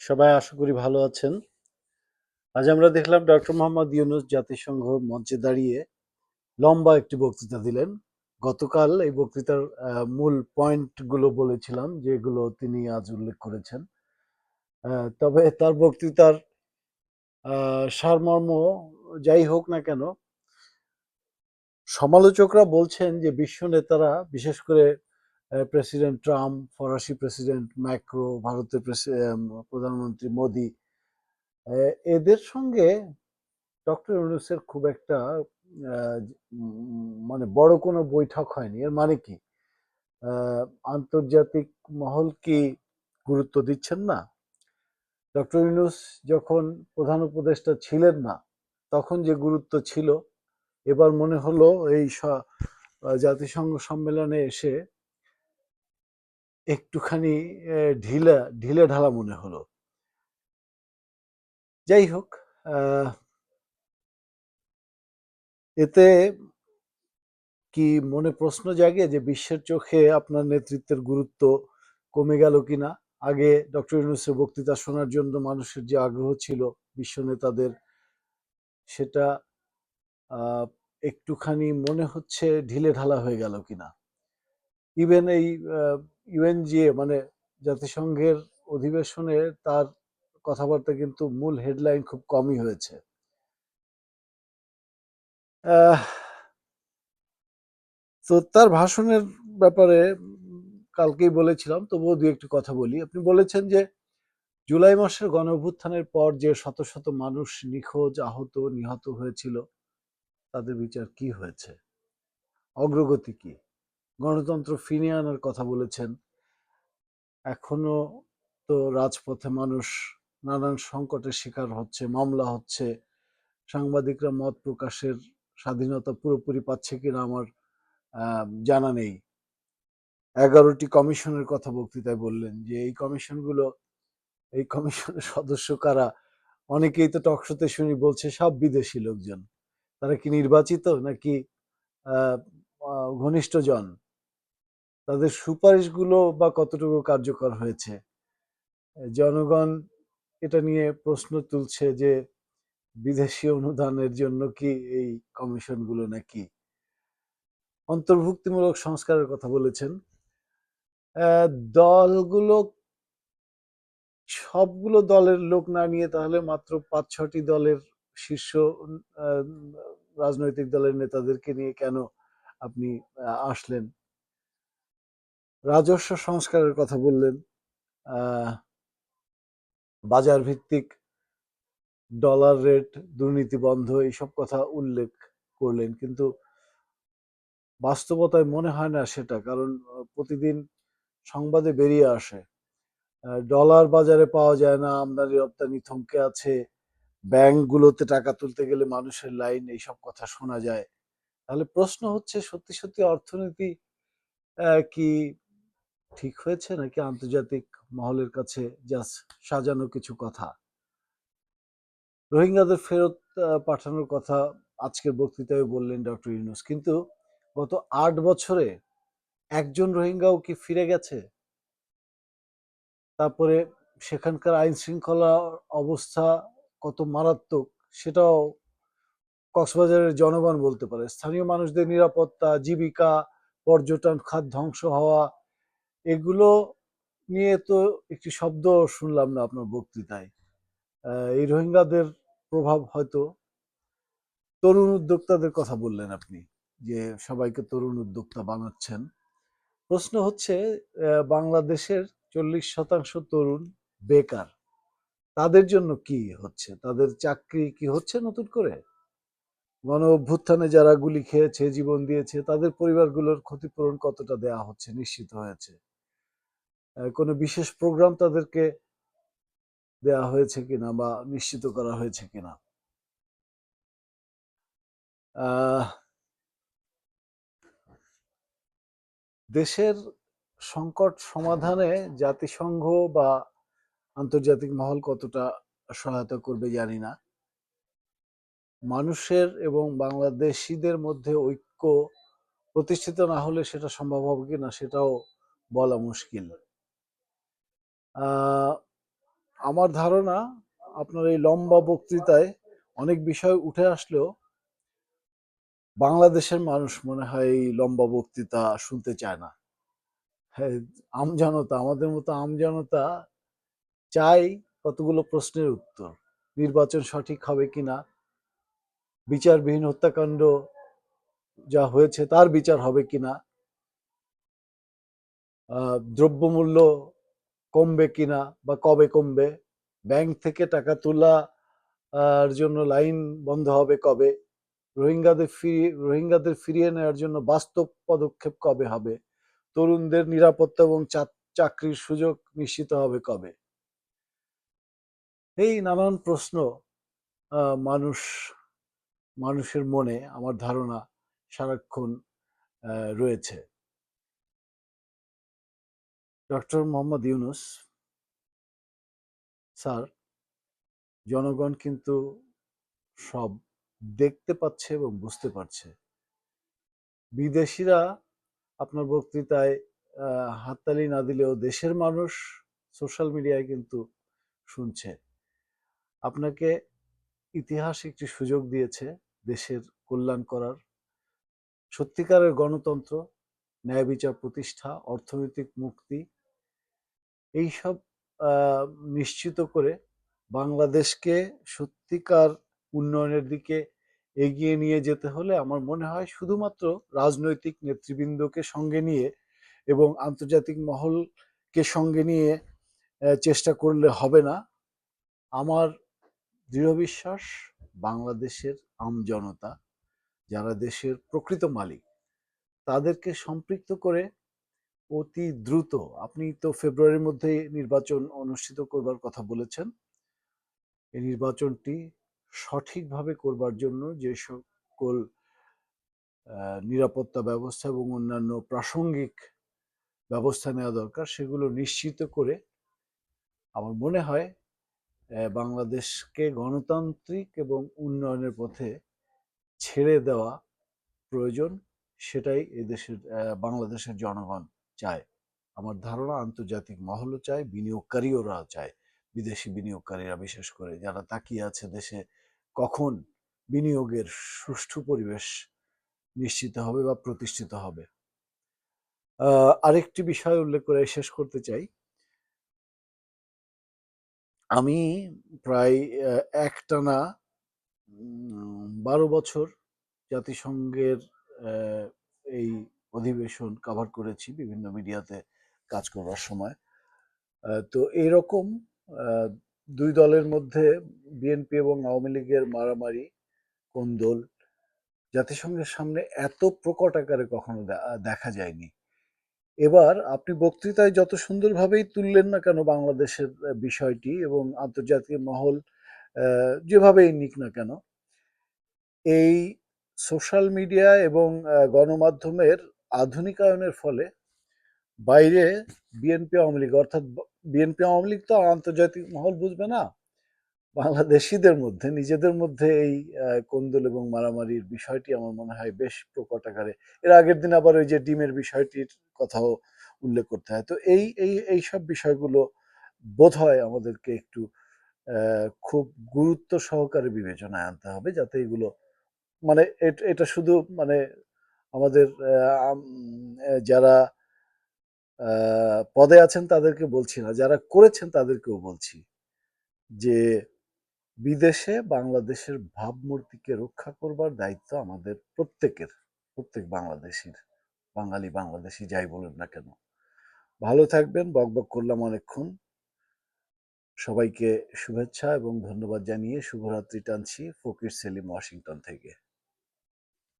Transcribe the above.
সবাই আশা করি ভালো আছেন। আজ আমরা দেখলাম ডক্টর মোহাম্মদ ইউনুস জাতিসংঘ মঞ্চে দাঁড়িয়ে লম্বা একটি বক্তৃতা দিলেন। গতকাল এই বক্তৃতার মূল পয়েন্টগুলো বলেছিলাম, যেগুলো তিনি আজ উল্লেখ করেছেন। তবে তার বক্তৃতার সারমর্ম যাই হোক না কেন, সমালোচকরা বলছেন যে বিশ্ব নেতারা, বিশেষ করে প্রেসিডেন্ট ট্রাম্প ফরাসি প্রেসিডেন্ট ম্যাক্রো ভারতের প্রধানমন্ত্রী মোদি এদের সঙ্গে ডক্টর ইউনুসের খুব একটা মানে বড় কোনো বৈঠক হয়নি। এর মানে কি? আন্তর্জাতিক মহল কি গুরুত্ব দিচ্ছেন না? ডক্টর ইউনুস যখন প্রধান উপদেষ্টা ছিলেন না, তখন যে গুরুত্ব ছিল, এবার মনে হলো এই জাতিসংঘ সম্মেলনে এসে একটুখানি ঢিলা, ঢিলে ঢালা মনে হলো। যাই হোক এতে কি মনে প্রশ্ন জাগে যে বিশ্বের চোখে আপনার নেতৃত্বের গুরুত্ব কমে গেল কিনা? আগে ডক্টর ইউনুসের বক্তৃতা শোনার জন্য মানুষের যে আগ্রহ ছিল বিশ্ব নেতাদের, সেটা একটুখানি মনে হচ্ছে ঢিলে ঢালা হয়ে গেল কিনা? ইভেন এই ইউএনজিএ মানে জাতিসংঘের অধিবেশনে তার কথাবার্তা কিন্তু মূল হেডলাইন খুব কমই হয়েছে। তো তার ভাষণের ব্যাপারে কালকেই বলেছিলাম, তবুও দু একটি কথা বলি। আপনি বলেছেন যে জুলাই মাসের গণ অভ্যুত্থানের পর যে শত শত মানুষ নিখোঁজ, আহত, নিহত হয়েছিল, তাদের বিচার কি হয়েছে? অগ্রগতি কি? গণতন্ত্র ফিরিয়ে আনার কথা বলেছেন। এখনও তো রাজপথে মানুষ নানান সংকটের শিকার হচ্ছে, মামলা হচ্ছে। সাংবাদিকরা মত প্রকাশের স্বাধীনতা পুরোপুরি পাচ্ছে কিনা আমার জানা নেই। এগারোটি কমিশনের কথা বক্তৃতায় বললেন যে, এই কমিশনগুলো, এই কমিশনের সদস্য কারা? অনেকেই তো টকশোতে শুনি বলছে, সব বিদেশি লোকজন। তারা কি নির্বাচিত নাকি ঘনিষ্ঠজন? তাদের সুপারিশগুলো বা কতটুকু কার্যকর হয়েছে? জনগণ এটা নিয়ে প্রশ্ন তুলছে যে বিদেশি অনুদানের জন্য কি এই কমিশনগুলো নাকি অন্তর্ভুক্তিমূলক সংস্কারের কথা বলেছেন। দলগুলো সবগুলো দলের লোক না নিয়ে তাহলে মাত্র পাঁচ ছটি দলের শীর্ষ রাজনৈতিক দলের নেতাদেরকে নিয়ে কেন আপনি আসলেন? রাজস্ব সংস্কারের কথা বললেন বাজার ভিত্তিক ডলার রেট, দুর্নীতি বন্ধ, এইসব কথা উল্লেখ করলেন। কিন্তু বাস্তবতায় মনে হয় না সেটা, কারণ প্রতিদিন সংবাদে বেরিয়ে আসে ডলার বাজারে পাওয়া যায় না, আমদানি রপ্তানি থমকে আছে, ব্যাংকগুলোতে টাকা তুলতে গেলে মানুষের লাইন, এইসব কথা শোনা যায়। তাহলে প্রশ্ন হচ্ছে, সত্যি সত্যি অর্থনীতি কি ঠিক হয়েছে নাকি আন্তর্জাতিক মহলের কাছে সাজানো কিছু কথা? রোহিঙ্গাদের ফেরত পাঠানোর কথা আজকের বক্তৃতায় বললেন ডক্টর ইউনুস। কিন্তু গত আট বছরে একজন রোহিঙ্গাও কি ফিরে গেছে? তারপরে সেখানকার আইন শৃঙ্খলা অবস্থা কত মারাত্মক সেটাও কক্সবাজারের জনগণ বলতে পারে। স্থানীয় মানুষদের নিরাপত্তা, জীবিকা, পর্যটন খাত ধ্বংস হওয়া এগুলো নিয়ে তো একটি শব্দ শুনলাম না আপনার বক্তৃতায়। এই রোহিঙ্গাদের প্রভাব হয়তো তরুণ উদ্যোক্তাদের কথা বললেন আপনি, যে সবাইকে তরুণ উদ্যোক্তা বানাচ্ছেন। প্রশ্ন হচ্ছে বাংলাদেশের চল্লিশ শতাংশ তরুণ বেকার। তাদের জন্য কি হচ্ছে? তাদের চাকরি কি হচ্ছে নতুন করে? গণ অভ্যুত্থানে যারা গুলি খেয়েছে, জীবন দিয়েছে, তাদের পরিবারগুলোর ক্ষতিপূরণ কতটা দেয়া হচ্ছে, নিশ্চিত হয়েছে? কোনো বিশেষ প্রোগ্রাম তাদেরকে দেয়া হয়েছে কিনা বা নিশ্চিত করা হয়েছে কিনা? দেশের সংকট সমাধানে জাতিসংঘ বা আন্তর্জাতিক মহল কতটা সহায়তা করবে জানি না। মানুষের এবং বাংলাদেশিদের মধ্যে ঐক্য প্রতিষ্ঠিত না হলে সেটা সম্ভব হবে কিনা সেটাও বলা মুশকিল। আমার ধারণা আপনার এই লম্বা বক্তৃতায় অনেক বিষয় উঠে আসলেও বাংলাদেশের মানুষ মনে হয় এই লম্বা বক্তৃতা শুনতে চায় না। হ্যাঁ আমজনতা আমাদের মতো আমজনতা চাই কতগুলো প্রশ্নের উত্তর, নির্বাচন সঠিক হবে কিনা, বিচারবিহীন হত্যাকাণ্ড যা হয়েছে তার বিচার হবে কিনা দ্রব্যমূল্য কমবে কিনা বা কবে কমবে? ব্যাংক থেকে টাকা তোলা আহ, জন্য লাইন বন্ধ হবে কবে? রোহিঙ্গাদের ফিরিয়ে রোহিঙ্গাদের ফিরিয়ে নেওয়ার জন্য বাস্তব পদক্ষেপ কবে হবে? তরুণদের নিরাপত্তা এবং চাকরির সুযোগ নিশ্চিত হবে কবে? এই নানান প্রশ্ন মানুষ মানুষের মনে আমার ধারণা সারাক্ষণ রয়েছে। ডক্টর মোহাম্মদ ইউনুস স্যার, জনগণ কিন্তু সব দেখতে পাচ্ছে এবং বুঝতে পারছে। বিদেশিরা আপনার বক্তৃতায় হাততালি না দিলেও দেশের মানুষ সোশ্যাল মিডিয়ায় কিন্তু শুনছে। আপনাকে ইতিহাস একটি সুযোগ দিয়েছে দেশের কল্যাণ করার। সত্যিকারের গণতন্ত্র, ন্যায় বিচার প্রতিষ্ঠা, অর্থনৈতিক মুক্তি এইসব নিশ্চিত করে বাংলাদেশকে সত্যিকার উন্নয়নের দিকে এগিয়ে নিয়ে যেতে হলে আমার মনে হয় শুধুমাত্র রাজনৈতিক নেতৃবৃন্দকে সঙ্গে নিয়ে এবং আন্তর্জাতিক মহলকে সঙ্গে নিয়ে চেষ্টা করলে হবে না। আমার দৃঢ় বিশ্বাস, বাংলাদেশের আমজনতা যারা দেশের প্রকৃত মালিক, তাদেরকে সম্পৃক্ত করে অতি দ্রুত। আপনি তো ফেব্রুয়ারির মধ্যে নির্বাচন অনুষ্ঠিত করবার কথা বলেছেন। এই নির্বাচনটি সঠিকভাবে করবার জন্য যে সকল নিরাপত্তা ব্যবস্থা এবং অন্যান্য প্রাসঙ্গিক ব্যবস্থা নেওয়া দরকার, সেগুলো নিশ্চিত করে আমার মনে হয় বাংলাদেশকে গণতান্ত্রিক এবং উন্নয়নের পথে ছেড়ে দেওয়া প্রয়োজন, সেটাই এদেশের বাংলাদেশের জনগণ চায়। আমার ধারণা আন্তর্জাতিক মহলও চায়, বিনিয়োগকারীরা চায়, বিদেশি বিনিয়োগকারীরা বিশেষ করে যারা তাকিয়ে আছে দেশে কখন বিনিয়োগের সুষ্ঠু পরিবেশ নিশ্চিত হবে বা প্রতিষ্ঠিত হবে। আরেকটি বিষয় উল্লেখ করে শেষ করতে চাই। আমি প্রায় একটানা বারো বছর জাতিসংঘের এই অধিবেশন কভার করেছি বিভিন্ন মিডিয়াতে কাজ করবার সময়। তো এইরকম দুই দলের মধ্যে বিএনপি এবং আওয়ামী লীগের মারামারি কোন্দল জাতিসংঘের সামনে এত প্রকট আকারে কখনো দেখা যায়নি। এবার আপনি বক্তৃতায় যত সুন্দরভাবেই তুললেন না কেন বাংলাদেশের বিষয়টি এবং আন্তর্জাতিক মহল যেভাবেই নিক না কেন, এই সোশ্যাল মিডিয়া এবং গণমাধ্যমের আধুনিকায়নের ফলে বাইরে বিএনপি আওয়ামী লীগ, অর্থাৎ বিএনপি আওয়ামী লীগ তো আন্তর্জাতিক মহল বুঝবে না। বাংলাদেশিদের মধ্যে, নিজেদের মধ্যে এই কোন্দল এবং মারামারির বিষয়টি আমার মনে হয় বেশ প্রকট আকারে। এর আগের দিন আবার ওই যে ডিমের বিষয়টির কথাও উল্লেখ করতে হয়। তো এই এই এই সব বিষয়গুলো বোধ হয় আমাদেরকে একটু খুব গুরুত্ব সহকারে বিবেচনায় আনতে হবে, যাতে এগুলো মানে এটা শুধু মানে আমাদের যারা পদে আছেন তাদেরকে বলছি না, যারা করেছেন তাদেরকেও বলছি যে, বিদেশে বাংলাদেশের ভাবমূর্তিকে রক্ষা করবার দায়িত্ব আমাদের প্রত্যেকের, প্রত্যেক বাংলাদেশির, বাঙালি বাংলাদেশি যাই বলুন না কেন। ভালো থাকবেন, বকবক করলাম অনেকক্ষণ। সবাইকে শুভেচ্ছা এবং ধন্যবাদ জানিয়ে শুভরাত্রি টানছি ফকির সেলিম ওয়াশিংটন থেকে।